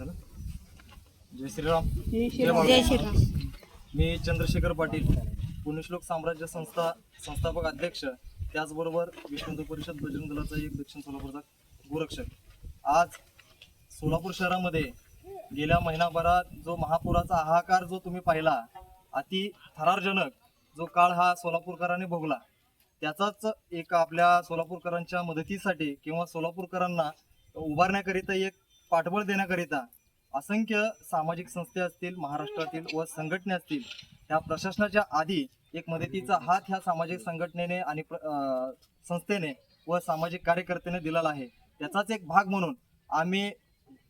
झालं जय श्रीराम. जय जय श्रीराम. मी चंद्रशेखर पाटील पुण्यश्लोक साम्राज्य संस्था संस्थापक अध्यक्ष त्याचबरोबर विश्व हिंदू परिषद बजरंग दलाचा एक दक्षिण सोलापूरचा गोरक्षक. आज सोलापूर शहरामध्ये गेल्या महिनाभरात जो महापुराचा हाहाकार जो तुम्ही पाहिला अति थरारजनक जो काळ हा सोलापूरकरांनी भोगला त्याचाच एक आपल्या सोलापूरकरांच्या मदतीसाठी किंवा सोलापूरकरांना उभारण्याकरिता एक पाठबळ देण्याकरिता असंख्य सामाजिक संस्था असतील महाराष्ट्रातील व संघटना असतील ह्या प्रशासनाच्या आधी एक मदतीचा हात ह्या सामाजिक संघटनेने आणि प्र- संस्थेने व सामाजिक कार्यकर्त्याने दिलेला आहे. त्याचाच एक भाग म्हणून आम्ही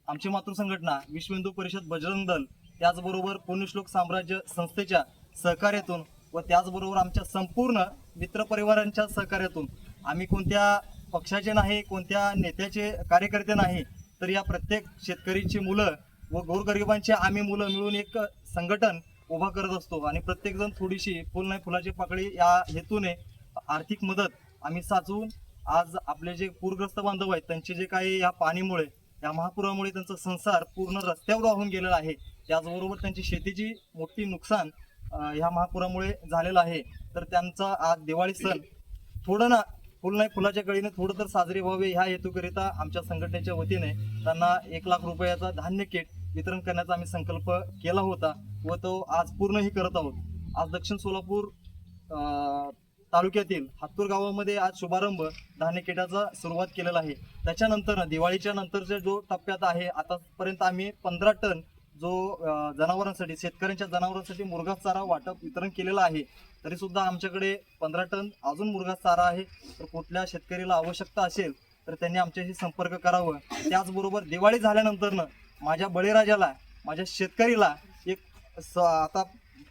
आमची मातृसंघटना विश्व हिंदू परिषद बजरंग दल त्याचबरोबर पुण्यश्लोक साम्राज्य संस्थेच्या सहकार्यातून व त्याचबरोबर आमच्या संपूर्ण मित्रपरिवारांच्या सहकार्यातून आम्ही कोणत्या पक्षाचे नाही कोणत्या नेत्याचे कार्यकर्ते नाही तर या प्रत्येक शेतकरीची मुलं व गोरगरिबांची आम्ही मुलं मिळून एक संघटन उभा करत असतो. आणि प्रत्येकजण थोडीशी फुल नाही फुलाची पाकळी या हेतूने आर्थिक मदत आम्ही साचवून आज आपले जे पूरग्रस्त बांधव आहेत त्यांचे जे काही या पाणीमुळे या महापुरामुळे त्यांचा संसार पूर्ण रस्त्यावर वाहून गेलेला आहे. त्याचबरोबर त्यांची शेतीची मोठी नुकसान ह्या महापुरामुळे झालेलं आहे. तर त्यांचा आज दिवाळी सण थोडं ना फुल नाही फुलाच्या कळीने थोडं तर साजरे व्हावे ह्या हेतूकरिता आमच्या संघटनेच्या वतीने त्यांना एक लाख रुपयाचा धान्य किट वितरण करण्याचा आम्ही संकल्प केला होता व तो आज पूर्णही करत आहोत. आज दक्षिण सोलापूर तालुक्यातील हातूर गावामध्ये आज शुभारंभ धान्य किटाचा सुरुवात केलेला आहे. त्याच्यानंतर दिवाळीच्या नंतरच्या जो टप्प्यात आहे आतापर्यंत आम्ही पंधरा टन जो जनावरांसाठी शेतकऱ्यांच्या जनावरांसाठी मुरगा चारा वाटप वितरण केलेलं आहे. तरी सुद्धा आमच्याकडे पंधरा टन अजून मुरगा चारा आहे. तर कुठल्या शेतकरीला आवश्यकता असेल तर त्यांनी आमच्याशी संपर्क करावं. त्याचबरोबर दिवाळी झाल्यानंतरनं माझ्या बळीराजाला माझ्या शेतकरीला एक स आता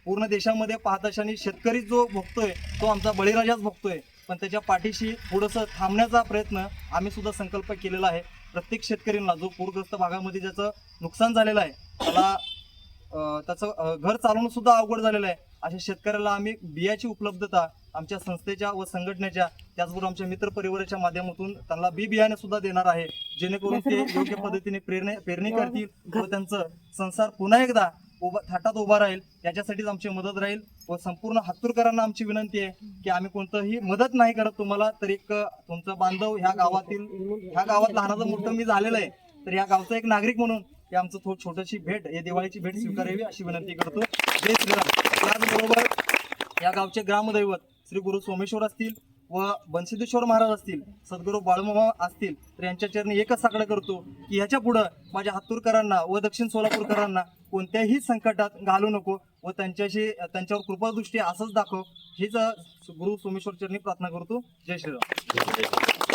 पूर्ण देशामध्ये पाहत अशाने शेतकरी जो भोगतोय तो आमचा बळीराजाच भोगतोय. पण त्याच्या पाठीशी थोडंसं थांबण्याचा प्रयत्न आम्ही सुद्धा संकल्प केलेला आहे. प्रत्येक शेतकऱ्यांना जो पूरग्रस्त भागामध्ये ज्याचं नुकसान झालेलं आहे त्याला त्याचं घर चालवणं सुद्धा अवघड झालेलं आहे. अशा शेतकऱ्याला आम्ही बियाची उपलब्धता आमच्या संस्थेच्या व संघटनेच्या त्याचबरोबर आमच्या मित्र परिवाराच्या माध्यमातून त्यांना बी बियाणे सुद्धा देणार आहे. जेणेकरून ते योग्य पद्धतीने पेरणे पेरणी करतील व त्यांचं संसार पुन्हा एकदा उभा थाटात उभा राहील. याच्यासाठीच आमची मदत राहील व संपूर्ण हातूरकरांना आमची विनंती आहे की आम्ही कोणतंही मदत नाही करत तुम्हाला तर एक तुमचं बांधव ह्या गावातील ह्या गावात लहानाचं मोठं मी झालेलं आहे. तर या गावचा एक नागरिक म्हणून हे आमचं थोडी छोटीशी भेट या दिवाळीची भेट स्वीकारावी अशी विनंती करतो. जय श्रीराम. त्याचबरोबर या गावचे ग्रामदैवत श्री गुरु सोमेश्वर असतील व बनसिद्धेश्वर महाराज असतील सद्गुरू बाळूमामा असतील तर यांच्या चरणी एकच साकडं करतो की ह्याच्या पुढं माझ्या हातूरकरांना व दक्षिण सोलापूरकरांना कोणत्याही संकटात घालू नको व त्यांच्याशी त्यांच्यावर कृपादृष्टी असंच दाखव. हीच गुरु सोमेश्वर चरणी प्रार्थना करतो. जय श्रीराम.